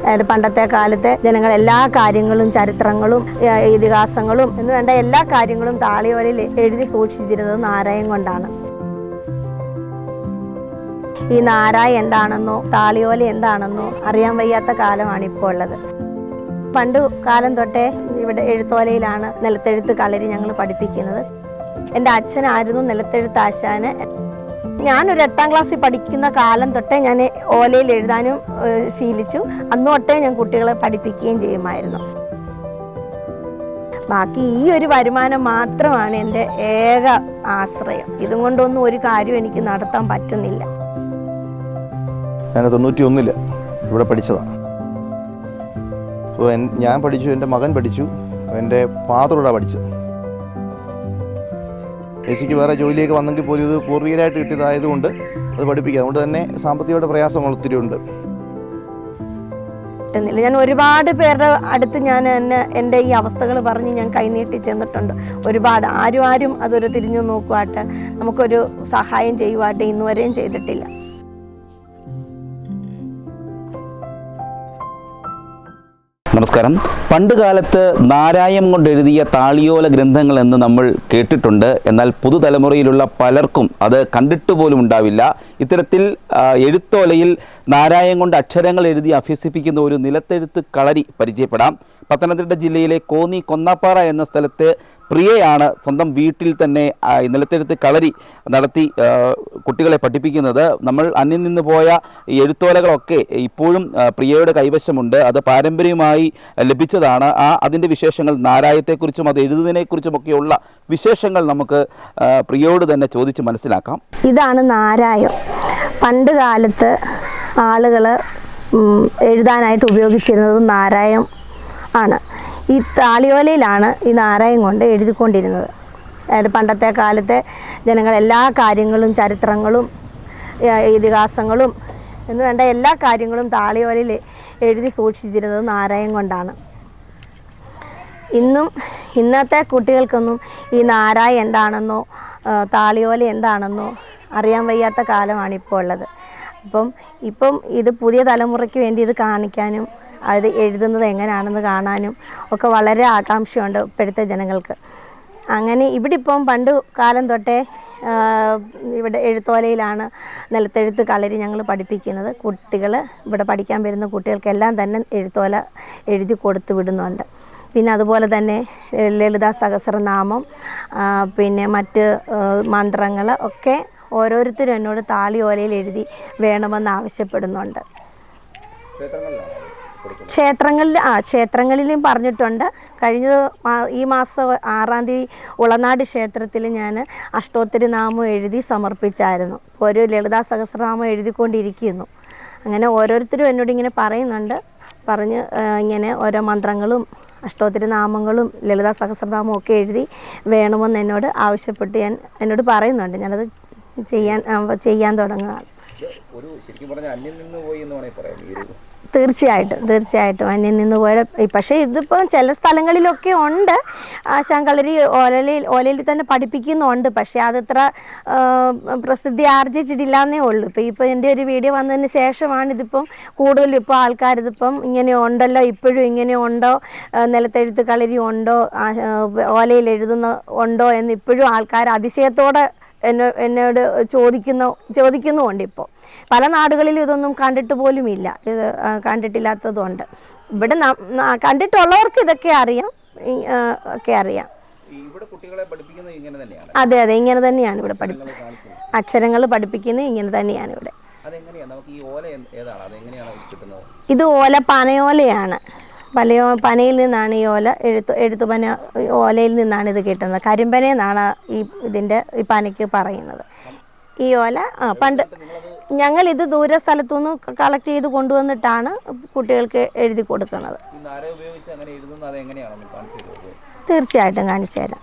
അതായത് പണ്ടത്തെ കാലത്തെ ജനങ്ങൾ എല്ലാ കാര്യങ്ങളും ചരിത്രങ്ങളും ഇതിഹാസങ്ങളും എന്ന് വേണ്ട എല്ലാ കാര്യങ്ങളും താളിയോലയിൽ എഴുതി സൂക്ഷിച്ചിരുന്നത് നാരായൺ കൊണ്ടാണ്. ഈ നാരായ എന്താണെന്നോ താളിയോല എന്താണെന്നോ അറിയാൻ വയ്യാത്ത കാലമാണ് ഇപ്പോൾ ഉള്ളത്. പണ്ട് കാലം തൊട്ടേ ഇവിടെ എഴുത്തോലയിലാണ് നിലത്തെഴുത്ത് കളരി ഞങ്ങൾ പഠിപ്പിക്കുന്നത്. എന്റെ അച്ഛനായിരുന്നു നിലത്തെഴുത്ത് ആശാന് ഞാനൊരു എട്ടാം ക്ലാസ്സിൽ പഠിക്കുന്ന കാലം തൊട്ടേ ഞാൻ ഓലയിൽ എഴുതാനും ശീലിച്ചു. അന്ന് തൊട്ടേ ഞാൻ കുട്ടികളെ പഠിപ്പിക്കുകയും ചെയ്യുമായിരുന്നു. ബാക്കി ഈ ഒരു വരുമാനം മാത്രമാണ് എന്റെ ഏക ആശ്രയം. ഇതും കൊണ്ടൊന്നും ഒരു കാര്യം എനിക്ക് നടത്താൻ പറ്റുന്നില്ല. ഞാൻ തൊണ്ണൂറ്റി ഇവിടെ പഠിച്ചതാണ് ഞാൻ പഠിച്ചു എന്റെ മകൻ പഠിച്ചു എന്റെ ഫാദറോടാണ് പഠിച്ചത്. ചേച്ചിക്ക് വേറെ ജോലിയൊക്കെ വന്നെങ്കിൽ പോലും ഇത് പൂർവികരായിട്ട് കിട്ടിയതായതുകൊണ്ട് അത് പഠിപ്പിക്കുക അതുകൊണ്ട് തന്നെ സാമ്പത്തികമായിട്ട് പ്രയാസങ്ങൾ ഒത്തിരി ഉണ്ട്. ഞാൻ ഒരുപാട് പേരുടെ അടുത്ത് ഞാൻ എന്നെ എന്റെ ഈ അവസ്ഥകൾ പറഞ്ഞ് ഞാൻ കൈനീട്ടി ചെന്നിട്ടുണ്ട്. ഒരുപാട്. ആരും ആരും അതൊരു തിരിഞ്ഞു നോക്കുവാട്ട് നമുക്കൊരു സഹായം ചെയ്യുവാട്ട് ഇന്നുവരെയും ചെയ്തിട്ടില്ല. നമസ്കാരം. പണ്ട് കാലത്ത് നാരായം കൊണ്ട് എഴുതിയ താളിയോല ഗ്രന്ഥങ്ങൾ എന്ന് നമ്മൾ കേട്ടിട്ടുണ്ട്. എന്നാൽ പുതുതലമുറയിലുള്ള പലർക്കും അത് കണ്ടിട്ട് പോലും ഉണ്ടാവില്ല. ഇത്തരത്തിൽ എഴുത്തോലയിൽ നാരായം കൊണ്ട് അക്ഷരങ്ങൾ എഴുതി അഭ്യസിപ്പിക്കുന്ന ഒരു നിലത്തെഴുത്ത് കളരി പരിചയപ്പെടാം. പത്തനംതിട്ട ജില്ലയിലെ കോന്നി കൊന്നാപ്പാറ എന്ന സ്ഥലത്ത് പ്രിയയാണ് സ്വന്തം വീട്ടിൽ തന്നെ ആ, നിലത്തെഴുത്ത് കളരി നടത്തി കുട്ടികളെ പഠിപ്പിക്കുന്നത്. നമ്മൾ അന്യം നിന്ന് പോയ എഴുത്തോലകളൊക്കെ ഇപ്പോഴും പ്രിയയുടെ കൈവശമുണ്ട്. അത് പാരമ്പര്യമായി ലഭിച്ചതാണ്. ആ അതിന്റെ വിശേഷങ്ങൾ നാരായത്തെക്കുറിച്ചും അത് എഴുതുന്നതിനെക്കുറിച്ചുമൊക്കെയുള്ള വിശേഷങ്ങൾ നമുക്ക് പ്രിയയോട് തന്നെ ചോദിച്ച് മനസ്സിലാക്കാം. ഇതാണ് നാരായം പണ്ട് കാലത്ത് ആളുകൾ എഴുതാനായിട്ട് ഉപയോഗിച്ചിരുന്നത് നാരായം ആണ്. ഈ താളിയോലയിലാണ് ഈ നാരായം കൊണ്ട് എഴുതിക്കൊണ്ടിരുന്നത്. അതായത് പണ്ടത്തെ കാലത്തെ ജനങ്ങൾ എല്ലാ കാര്യങ്ങളും ചരിത്രങ്ങളും ഇതിഹാസങ്ങളും എന്ന് വേണ്ട എല്ലാ കാര്യങ്ങളും താളിയോലയിൽ എഴുതി സൂക്ഷിച്ചിരുന്നത് നാരായം കൊണ്ടാണ്. ഇന്നും ഇന്നത്തെ കുട്ടികൾക്കൊന്നും ഈ നാരായ എന്താണെന്നോ താളിയോല എന്താണെന്നോ അറിയാൻ വയ്യാത്ത കാലമാണ് ഇപ്പോൾ ഉള്ളത്. അപ്പം ഇപ്പം ഇത് പുതിയ തലമുറയ്ക്ക് വേണ്ടി ഇത് കാണിക്കാനും അത് എഴുതുന്നത് എങ്ങനെയാണെന്ന് കാണാനും ഒക്കെ വളരെ ആകാംക്ഷയുണ്ട് ഇപ്പോഴത്തെ ജനങ്ങൾക്ക്. അങ്ങനെ ഇവിടെ ഇപ്പം പണ്ട് കാലം തൊട്ടേ ഇവിടെ എഴുത്തോലയിലാണ് നിലത്തെഴുത്ത് കളരി ഞങ്ങൾ പഠിപ്പിക്കുന്നത്. കുട്ടികൾ ഇവിടെ പഠിക്കാൻ വരുന്ന കുട്ടികൾക്കെല്ലാം തന്നെ എഴുത്തോല എഴുതി കൊടുത്തു വിടുന്നുണ്ട്. പിന്നെ അതുപോലെ തന്നെ ലളിത സഹസ്രനാമം പിന്നെ മറ്റ് മന്ത്രങ്ങൾ ഒക്കെ ഓരോരുത്തരും എന്നോട് താളിയോലയിൽ എഴുതി വേണമെന്ന് ആവശ്യപ്പെടുന്നുണ്ട്. ക്ഷേത്രങ്ങളിൽ ആ ക്ഷേത്രങ്ങളിലും പറഞ്ഞിട്ടുണ്ട്. കഴിഞ്ഞ ഈ മാസം ആറാം തീയതി ഉളനാട് ക്ഷേത്രത്തിൽ ഞാൻ അഷ്ടോത്തരി നാമം എഴുതി സമർപ്പിച്ചായിരുന്നു. ഒരു ലളിതാ സഹസ്രനാമം എഴുതിക്കൊണ്ടിരിക്കുന്നു. അങ്ങനെ ഓരോരുത്തരും എന്നോട് ഇങ്ങനെ പറയുന്നുണ്ട്. പറഞ്ഞ് ഇങ്ങനെ ഓരോ മന്ത്രങ്ങളും അഷ്ടോത്തിരി നാമങ്ങളും ലളിതാ സഹസ്രനാമവും ഒക്കെ എഴുതി വേണമെന്ന് എന്നോട് ആവശ്യപ്പെട്ട് ഞാൻ എന്നോട് പറയുന്നുണ്ട്. ഞാനത് ചെയ്യാൻ ചെയ്യാൻ തുടങ്ങുകയാണ്. ഒരു ശരിക്കും പറഞ്ഞാൽ അന്യം നിന്ന് പോയി എന്ന് വേണമെങ്കിൽ പറയാം. തീർച്ചയായിട്ടും തീർച്ചയായിട്ടും. അന്യം നിന്ന് പോയ പക്ഷേ ഇതിപ്പോൾ ചില സ്ഥലങ്ങളിലൊക്കെ ഉണ്ട്. ആശാങ്കളരി ഓലയിൽ ഓലയിൽ തന്നെ പഠിപ്പിക്കുന്നുണ്ട്. പക്ഷേ അതത്ര പ്രസിദ്ധി ആർജിച്ചിട്ടില്ല എന്നേ ഉള്ളൂ ഇപ്പോൾ ഇപ്പോൾ എന്റെ ഒരു വീഡിയോ വന്നതിന് ശേഷമാണ് ഇതിപ്പം കൂടുതലും ഇപ്പോൾ ആൾക്കാർ ഇതിപ്പം ഇങ്ങനെ ഉണ്ടല്ലോ ഇപ്പോഴും ഇങ്ങനെ ഉണ്ടോ നിലത്തെഴുത്ത് കളരി ഉണ്ടോ ഓലയിൽ എഴുതുന്ന ഉണ്ടോ എന്ന് ഇപ്പോഴും ആൾക്കാർ അതിശയത്തോടെ എന്നെ എന്നോട് ചോദിക്കുന്ന ചോദിക്കുന്നുമുണ്ട് ഇപ്പോൾ പല നാടുകളിലും ഇതൊന്നും കണ്ടിട്ട് പോലുമില്ല. ഇത് ആ, കണ്ടിട്ടില്ലാത്തതുകൊണ്ട് ഇവിടെ കണ്ടിട്ടുള്ളവർക്ക് ഇതൊക്കെ അറിയാം ഒക്കെ അറിയാം. അതെ അതെ ഇങ്ങനെ തന്നെയാണ് ഇവിടെ പഠിപ്പിക്കുന്നത് അക്ഷരങ്ങൾ പഠിപ്പിക്കുന്നത് ഇങ്ങനെ തന്നെയാണ് ഇവിടെ. ഇത് ഓല പനയോലയാണ്. പലയോ പനയിൽ നിന്നാണ് ഈ ഓല എഴുത്ത് എഴുത്തുപന ഓലയിൽ നിന്നാണ് ഇത് കിട്ടുന്നത്. കരിമ്പന എന്നാണ് ഈ ഇതിന്റെ ഈ പനയ്ക്ക് പറയുന്നത്. ഈ ഓല ആ പണ്ട് ഞങ്ങൾ ഇത് ദൂര സ്ഥലത്തു നിന്ന് കളക്ട് ചെയ്ത് കൊണ്ടുവന്നിട്ടാണ് കുട്ടികൾക്ക് എഴുതി കൊടുക്കുന്നത്. തീർച്ചയായിട്ടും കാണിച്ചു തരാം.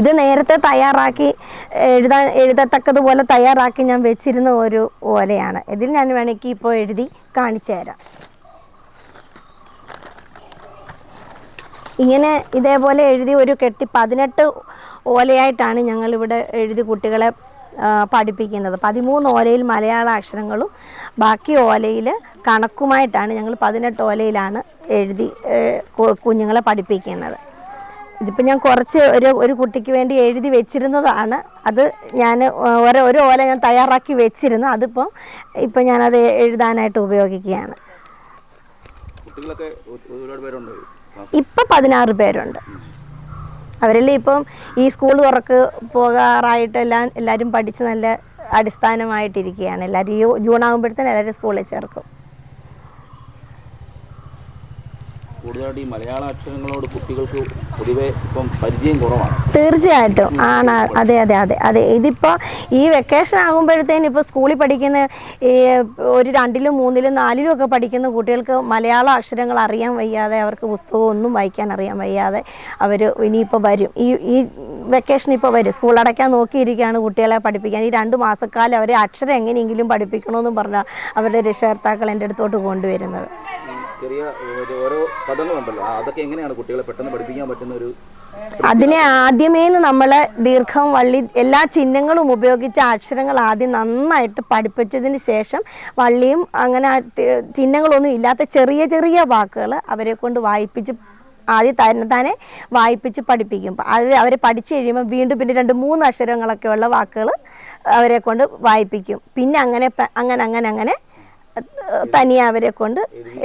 ഇത് നേരത്തെ തയ്യാറാക്കി എഴുതാൻ എഴുതത്തക്കതുപോലെ തയ്യാറാക്കി ഞാൻ വെച്ചിരുന്ന ഒരു ഓലയാണ്. ഇതിൽ ഞാൻ വേണമെങ്കിൽ ഇപ്പോൾ എഴുതി കാണിച്ചു തരാം. ഇങ്ങനെ ഇതേപോലെ എഴുതി ഒരു കെട്ടി പതിനെട്ട് ഓലയായിട്ടാണ് ഞങ്ങളിവിടെ എഴുതി കുട്ടികളെ പഠിപ്പിക്കുന്നത്. പതിമൂന്ന് ഓലയിൽ മലയാള അക്ഷരങ്ങളും ബാക്കി ഓലയിൽ കണക്കുമായിട്ടാണ് ഞങ്ങൾ പതിനെട്ട് ഓലയിലാണ് എഴുതി കുഞ്ഞുങ്ങളെ പഠിപ്പിക്കുന്നത്. ഇതിപ്പോൾ ഞാൻ കുറച്ച് ഒരു ഒരു കുട്ടിക്ക് വേണ്ടി എഴുതി വെച്ചിരുന്നതാണ്. അത് ഞാൻ ഓരോ ഒരു ഓല ഞാൻ തയ്യാറാക്കി വെച്ചിരുന്നു. അതിപ്പം ഇപ്പം ഞാനത് എഴുതാനായിട്ട് ഉപയോഗിക്കുകയാണ്. ഇപ്പം പതിനാറ് പേരുണ്ട്. അവരെല്ലാം ഇപ്പം ഈ സ്കൂൾ തുറക്ക് പോകാറായിട്ട് എല്ലാം എല്ലാവരും പഠിച്ച് നല്ല അടിസ്ഥാനമായിട്ടിരിക്കുകയാണ്. എല്ലാവരും ഈ ജൂൺ ആകുമ്പോഴത്തേനും എല്ലാവരും സ്കൂളിൽ ചേർക്കും. കൂടുതലായിട്ട് ഈ മലയാള അക്ഷരങ്ങളോട് കുട്ടികൾക്ക് പൊതുവെ ഇപ്പം പരിചയം കുറവാണ്. തീർച്ചയായിട്ടും. ആണ്. അതെ അതെ അതെ അതെ. ഇതിപ്പോൾ ഈ വെക്കേഷൻ ആകുമ്പോഴത്തേനും ഇപ്പോൾ സ്കൂളിൽ പഠിക്കുന്ന ഈ ഒരു രണ്ടിലും മൂന്നിലും നാലിലും ഒക്കെ പഠിക്കുന്ന കുട്ടികൾക്ക് മലയാള അക്ഷരങ്ങൾ അറിയാൻ വയ്യാതെ അവർക്ക് പുസ്തകം ഒന്നും വായിക്കാൻ അറിയാൻ വയ്യാതെ അവർ ഇനിയിപ്പോൾ വരും. ഈ ഈ വെക്കേഷൻ ഇപ്പോൾ വരും. സ്കൂൾ അടയ്ക്കാൻ നോക്കിയിരിക്കുകയാണ് കുട്ടികളെ പഠിപ്പിക്കാൻ. ഈ രണ്ട് മാസക്കാലം അവരെ അക്ഷരം എങ്ങനെയെങ്കിലും പഠിപ്പിക്കണമെന്നും പറഞ്ഞാൽ അവരുടെ രക്ഷകർത്താക്കൾ എന്റെ അടുത്തോട്ട് കൊണ്ടുവരുന്നത്. ചെറിയ ഓരോ പദങ്ങളുണ്ടല്ലോ ആ, അതൊക്കെ എങ്ങനെയാണ് കുട്ടികളെ പെട്ടെന്ന് പഠിപ്പിക്കാൻ പറ്റുന്ന ഒരു അതിനെ ആദ്യമേ നമ്മൾ ദീർഘം വള്ളി എല്ലാ ചിഹ്നങ്ങളും ഉപയോഗിച്ച അക്ഷരങ്ങൾ ആദ്യം നന്നായിട്ട് പഠിപ്പിച്ചതിന് ശേഷം വള്ളിയും അങ്ങനെ ചിഹ്നങ്ങളൊന്നും ഇല്ലാത്ത ചെറിയ ചെറിയ വാക്കുകൾ അവരെ കൊണ്ട് വായിപ്പിച്ച് ആദ്യം തന്നെ തന്നെ വായിപ്പിച്ച് പഠിപ്പിക്കും. അത് അവരെ പഠിച്ചു കഴിയുമ്പോൾ വീണ്ടും പിന്നെ രണ്ട് മൂന്ന് അക്ഷരങ്ങളൊക്കെ ഉള്ള വാക്കുകൾ അവരെ കൊണ്ട് വായിപ്പിക്കും. പിന്നെ അങ്ങനെ അങ്ങനെ അങ്ങനെ അങ്ങനെ തനിയെ അവരെ കൊണ്ട്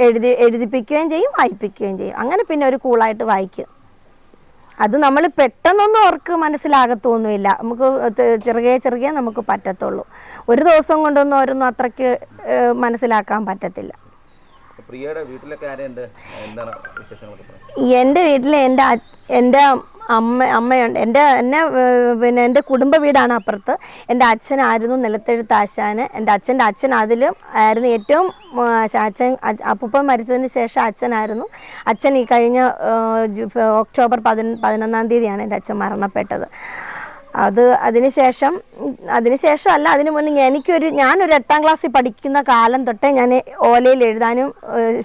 എഴുതി എഴുതിപ്പിക്കുകയും ചെയ്യും വായിപ്പിക്കുകയും ചെയ്യും. അങ്ങനെ പിന്നെ ഒരു കൂളായിട്ട് വായിക്കും. അത് നമ്മൾ പെട്ടെന്നൊന്നും അവർക്ക് മനസ്സിലാകത്തൊന്നുമില്ല. നമുക്ക് ചെറുകെ ചെറുകെ നമുക്ക് പറ്റത്തുള്ളൂ. ഒരു ദിവസം കൊണ്ടൊന്നും അവരൊന്നും അത്രയ്ക്ക് മനസ്സിലാക്കാൻ പറ്റത്തില്ല. പ്രിയയുടെ വീട്ടിലൊക്കെ ആരെയുണ്ട്? എന്താണ് വിശേഷങ്ങളൊക്കെ? പറയുന്നത് എന്റെ വീട്ടിൽ എന്റെ എന്റെ അമ്മ അമ്മയുണ്ട്. എന്റെ എന്നെ പിന്നെ എന്റെ കുടുംബ വീടാണ് അപ്പുറത്ത്. എന്റെ അച്ഛനായിരുന്നു നിലത്തെഴുത്ത് ആശാൻ എന്റെ അച്ഛന്റെ അച്ഛൻ അതിലും ആയിരുന്നു ഏറ്റവും അച്ഛൻ അപ്പൂപ്പൻ മരിച്ചതിന് ശേഷം അച്ഛനായിരുന്നു. അച്ഛൻ ഈ കഴിഞ്ഞ ഒക്ടോബർ പതിന പതിനൊന്നാം തീയതിയാണ് എന്റെ അച്ഛൻ മരണപ്പെട്ടത്. അത് അതിനുശേഷം അതിനുശേഷം അല്ല അതിനു മുന്നേ എനിക്കൊരു ഞാനൊരു എട്ടാം ക്ലാസ്സിൽ പഠിക്കുന്ന കാലം തൊട്ടേ ഞാൻ ഓലയിൽ എഴുതാനും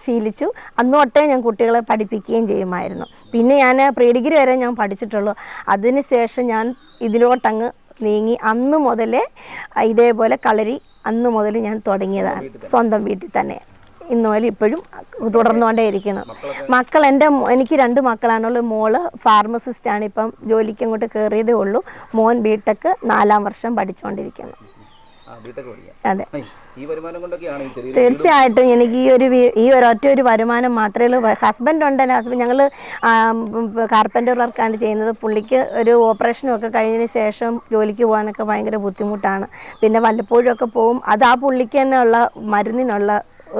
ശീലിച്ചു. അന്ന് തൊട്ടേ ഞാൻ കുട്ടികളെ പഠിപ്പിക്കുകയും ചെയ്യുമായിരുന്നു. പിന്നെ ഞാൻ പ്രീ ഡിഗ്രി വരെ ഞാൻ പഠിച്ചിട്ടുള്ളൂ. അതിനുശേഷം ഞാൻ ഇതിലോട്ടങ്ങ് നീങ്ങി അന്ന് മുതലേ ഇതേപോലെ കളരി അന്ന് മുതൽ ഞാൻ തുടങ്ങിയതാണ്. സ്വന്തം വീട്ടിൽ തന്നെ. ഇന്ന് ഇപ്പോഴും തുടർന്നുകൊണ്ടേ ഇരിക്കുന്നത് മക്കൾ എന്റെ എനിക്ക് രണ്ട് മക്കളാണുള്ളത് മോൾ ഫാർമസിസ്റ്റാണ് ഇപ്പം ജോലിക്ക് അങ്ങോട്ട് കയറിയതേ ഉള്ളൂ. മോൻ ബിടെക് നാലാം വർഷം പഠിച്ചുകൊണ്ടിരിക്കുന്നു അതെ. തീർച്ചയായിട്ടും എനിക്ക് ഈ ഒരു ഈ ഒരു ഒരൊറ്റ ഒരു വരുമാനം മാത്രമേ ഉള്ളൂ. ഹസ്ബൻഡ് ഉണ്ട് എന്റെ ഹസ്ബൻഡ് ഞങ്ങൾ കാർപ്പന്റർ വർക്കാണ് ചെയ്യുന്നത്. പുള്ളിക്ക് ഒരു ഓപ്പറേഷനും ഒക്കെ കഴിഞ്ഞതിന് ശേഷം ജോലിക്ക് പോകാനൊക്കെ ഭയങ്കര ബുദ്ധിമുട്ടാണ്. പിന്നെ വല്ലപ്പോഴും ഒക്കെ പോകും അത് ആ പുള്ളിക്ക് തന്നെ ഉള്ള മരുന്നിനുള്ള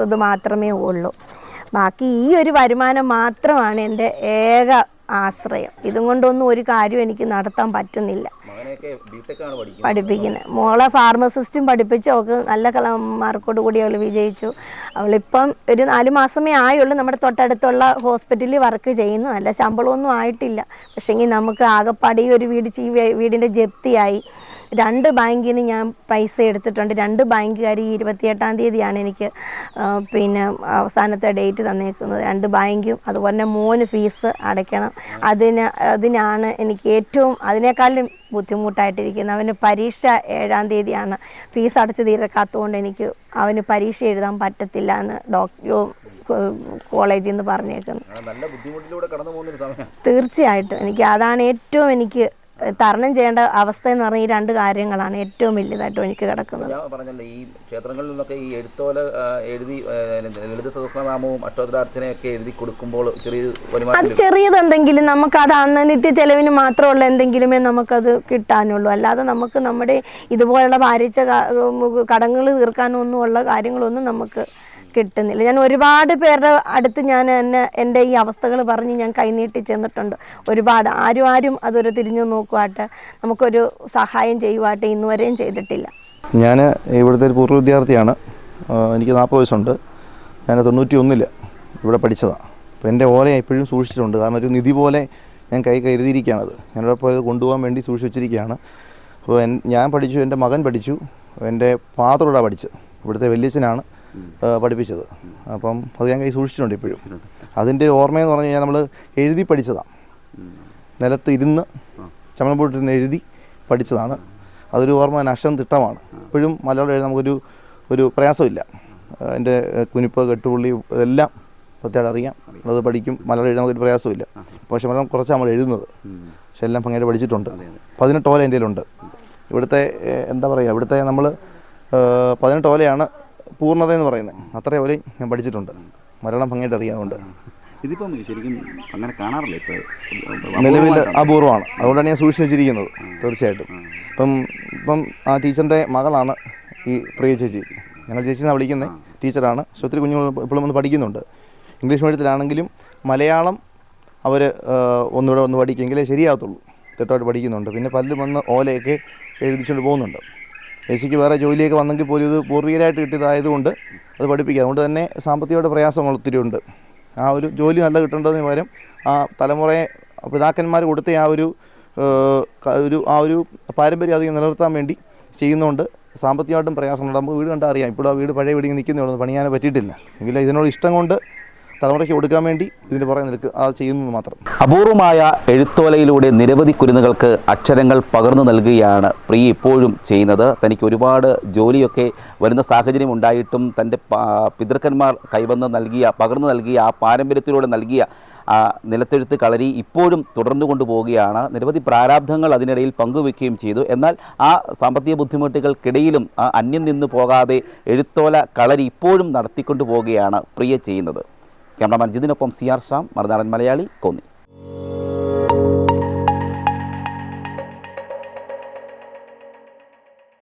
ഇത് മാത്രമേ ഉള്ളൂ. ബാക്കി ഈ ഒരു വരുമാനം മാത്രമാണ് എന്റെ ഏക ആശ്രയം. ഇതും കൊണ്ടൊന്നും ഒരു കാര്യം എനിക്ക് നടത്താൻ പറ്റുന്നില്ല. പഠിപ്പിക്കുന്നത്. മോളെ ഫാർമസിസ്റ്റും പഠിപ്പിച്ചു. അവൾക്ക് നല്ല മാർക്കോട് കൂടി അവൾ വിജയിച്ചു. അവളിപ്പം ഒരു നാല് മാസമേ ആയുള്ളൂ. നമ്മുടെ തൊട്ടടുത്തുള്ള ഹോസ്പിറ്റലിൽ വർക്ക് ചെയ്യുന്നു. നല്ല ശമ്പളമൊന്നും ആയിട്ടില്ല. പക്ഷേങ്കിൽ നമുക്ക് ആകെപ്പാടി ഒരു വീട് ഈ വീടിന്റെ ജപ്തിയായി. രണ്ട് ബാങ്കിൽ നിന്ന് ഞാൻ പൈസ എടുത്തിട്ടുണ്ട്. രണ്ട് ബാങ്കുകാർ ഈ ഇരുപത്തിയെട്ടാം തീയതിയാണ് എനിക്ക് പിന്നെ അവസാനത്തെ ഡേറ്റ് തന്നേക്കുന്നത്. രണ്ട് ബാങ്കും അതുപോലെ തന്നെ മോന് ഫീസ് അടയ്ക്കണം. അതിന് അതിനാണ് എനിക്ക് ഏറ്റവും അതിനേക്കാളും ബുദ്ധിമുട്ടായിട്ടിരിക്കുന്നത്. അവന് പരീക്ഷ ഏഴാം തീയതിയാണ്. ഫീസ് അടച്ച് തീരക്കാത്തതുകൊണ്ട് എനിക്ക് അവന് പരീക്ഷ എഴുതാൻ പറ്റത്തില്ല എന്ന് ഡോക്ടർ കോളേജിൽ നിന്ന് പറഞ്ഞേക്കുന്നു. തീർച്ചയായിട്ടും. എനിക്ക് അതാണ് ഏറ്റവും എനിക്ക് തരണം ചെയ്യേണ്ട അവസ്ഥ എന്ന് പറഞ്ഞാൽ ഈ രണ്ട് കാര്യങ്ങളാണ് ഏറ്റവും വലിയതായിട്ടും എനിക്ക് കിടക്കുന്നത്. ഞാൻ പറഞ്ഞല്ലോ ഈ ക്ഷേത്രങ്ങളിൽ നിന്നൊക്കെ ഈ എഴുത്തോല എഴുതി ലളിത സഹസ്രനാമവും അഷ്ടോത്തരാർച്ചനയൊക്കെ എഴുതി കൊടുക്കുമ്പോൾ ചെറിയ അത് ചെറിയത് എന്തെങ്കിലും നമുക്ക് അത് അന്ന് നിത്യ ചെലവിന് മാത്രമുള്ള എന്തെങ്കിലുമേ നമുക്കത് കിട്ടാനുള്ളൂ. അല്ലാതെ നമുക്ക് നമ്മുടെ ഇതുപോലുള്ള ഭാരിച്ച കടങ്ങൾ തീർക്കാനൊന്നും ഉള്ള കാര്യങ്ങളൊന്നും നമുക്ക് കിട്ടുന്നില്ല. ഞാൻ ഒരുപാട് പേരുടെ അടുത്ത് ഞാൻ എന്നെ എന്റെ ഈ അവസ്ഥകൾ പറഞ്ഞ് ഞാൻ കൈനീട്ടി ചെന്നിട്ടുണ്ട്. ഒരുപാട്. ആരും ആരും അതൊരു തിരിഞ്ഞു നോക്കുവാട്ടെ നമുക്കൊരു സഹായം ചെയ്യുവാട്ടെ ഇന്നുവരെയും ചെയ്തിട്ടില്ല. ഞാൻ ഇവിടുത്തെ ഒരു പൂർവ വിദ്യാർത്ഥിയാണ്. എനിക്ക് നാൽപ്പത് വയസ്സുണ്ട്. ഞാൻ തൊണ്ണൂറ്റി ഒന്നിൽ ഇവിടെ പഠിച്ചതാണ് അപ്പോൾ എന്റെ ഓല എപ്പോഴും സൂക്ഷിച്ചിട്ടുണ്ട്. കാരണം ഒരു നിധി പോലെ ഞാൻ കൈ കരുതിയിരിക്കുകയാണത് ഞാനിവിടെ പോയത് കൊണ്ടുപോകാൻ വേണ്ടി സൂക്ഷിച്ച് വെച്ചിരിക്കുകയാണ്. അപ്പോൾ ഞാൻ പഠിച്ചു എന്റെ മകൻ പഠിച്ചു. എന്റെ ഫാദറോടാണ് പഠിച്ചത് ഇവിടുത്തെ വലിയച്ഛനാണ്. പഠിപ്പിച്ചത്. അപ്പം അത് ഞാൻ കൈ സൂക്ഷിച്ചിട്ടുണ്ട് ഇപ്പോഴും. അതിന്റെ ഓർമ്മയെന്ന് പറഞ്ഞു കഴിഞ്ഞാൽ നമ്മൾ എഴുതി പഠിച്ചതാണ് നിലത്ത് ഇരുന്ന് ചമണബോട്ടിന് എഴുതി പഠിച്ചതാണ്. അതൊരു ഓർമ്മ നഷ്ടം തിട്ടമാണ്. ഇപ്പോഴും മലയാളം എഴുതി നമുക്കൊരു ഒരു പ്രയാസമില്ല. എന്റെ കുനിപ്പ് കെട്ടുപുള്ളി ഇതെല്ലാം കൃത്യമായിട്ട് അറിയാം. അത് പഠിക്കും. മലയാളം എഴുതാൻ ഒരു പ്രയാസമില്ല. പക്ഷേ മലയാളം കുറച്ചാണ് നമ്മൾ എഴുതുന്നത്. പക്ഷെ എല്ലാം ഭംഗിയായിട്ട് പഠിച്ചിട്ടുണ്ട്. പതിനെട്ട് ഓല എന്റെ ഉണ്ട് ഇവിടുത്തെ എന്താ പറയുക ഇവിടുത്തെ നമ്മൾ പതിനെട്ട് ഓലയാണ് പൂർണത എന്ന് പറയുന്നത്. അത്രേ അവർ ഞാൻ പഠിച്ചിട്ടുണ്ട്. മലയാളം ഭംഗിയായിട്ട് അറിയാവുണ്ട് ഇതിപ്പം ശരിക്കും അങ്ങനെ കാണാറില്ല? ഇപ്പോൾ നിലവിൽ അപൂർവമാണ്. അതുകൊണ്ടാണ് ഞാൻ സൂക്ഷിച്ചു വെച്ചിരിക്കുന്നത് തീർച്ചയായിട്ടും. ഇപ്പം ഇപ്പം ആ ടീച്ചറിന്റെ മകളാണ് ഈ പ്രിയ ചേച്ചി. ഞങ്ങൾ ചേച്ചി എന്നാണ് വിളിക്കുന്നത്. ടീച്ചറാണ്. പക്ഷെ ഒത്തിരി കുഞ്ഞുങ്ങൾ ഇപ്പോഴും ഒന്ന് പഠിക്കുന്നുണ്ട്. ഇംഗ്ലീഷ് മീഡിയത്തിലാണെങ്കിലും മലയാളം അവർ ഒന്നുകൂടെ ഒന്ന് പഠിക്കുമെങ്കിലേ ശരിയാകത്തുള്ളൂ. തെറ്റായിട്ട് പഠിക്കുന്നുണ്ട്. പിന്നെ പല്ലും വന്ന് ഓലയൊക്കെ എഴുതിച്ചുകൊണ്ട് പോകുന്നുണ്ട്. ചേച്ചിക്ക് വേറെ ജോലിയൊക്കെ വന്നെങ്കിൽ പോലും ഇത് പൂർവികരായിട്ട് കിട്ടിയതായതുകൊണ്ട് അത് പഠിപ്പിക്കുക അതുകൊണ്ട് തന്നെ സാമ്പത്തികമായിട്ട് പ്രയാസങ്ങൾ ഒത്തിരി ഉണ്ട്. ആ ഒരു ജോലി നല്ല കിട്ടേണ്ടതിന് പകരം ആ തലമുറയെ പിതാക്കന്മാർ കൊടുത്ത ആ ഒരു ഒരു ആ ഒരു പാരമ്പര്യം അധികം നിലനിർത്താൻ വേണ്ടി ചെയ്യുന്നതുകൊണ്ട് സാമ്പത്തികമായിട്ടും പ്രയാസമുണ്ട്. നമുക്ക് വീട് കണ്ടാൽ അറിയാം. ഇപ്പോൾ ആ വീട് പഴയ വീട് നിൽക്കുന്നേ ഉള്ളൂ. പണിയാനേ പറ്റിയിട്ടില്ല. എങ്കിലും ഇതിനോട് ഇഷ്ടം കൊണ്ട് തലമുറയ്ക്ക് കൊടുക്കാൻ വേണ്ടി ഇതിന്റെ പുറകെ നിൽക്കുക അത് ചെയ്യുന്നത് മാത്രം. അപൂർവമായ എഴുത്തോലയിലൂടെ നിരവധി കുരുന്നുകൾക്ക് അക്ഷരങ്ങൾ പകർന്നു നൽകുകയാണ് പ്രിയ ഇപ്പോഴും ചെയ്യുന്നത്. തനിക്ക് ഒരുപാട് ജോലിയൊക്കെ വരുന്ന സാഹചര്യം ഉണ്ടായിട്ടും തന്റെ പിതൃക്കന്മാർ കൈവന്ന് നൽകിയ പകർന്നു നൽകിയ ആ പാരമ്പര്യത്തിലൂടെ നൽകിയ നിലത്തെഴുത്ത് കളരി ഇപ്പോഴും തുടർന്നു കൊണ്ടുപോവുകയാണ്. നിരവധി പ്രാരാബ്ധങ്ങൾ അതിനിടയിൽ പങ്കുവെക്കുകയും ചെയ്തു. എന്നാൽ ആ സാമ്പത്തിക ബുദ്ധിമുട്ടുകൾക്കിടയിലും അന്യം നിന്ന് പോകാതെ എഴുത്തോല കളരി ഇപ്പോഴും നടത്തിക്കൊണ്ടു പോവുകയാണ് പ്രിയ ചെയ്യുന്നത്. ക്യാമറമാൻ ജിതിനൊപ്പം സി ആർ ഷാം മറുനാടൻ മലയാളി കോന്നി.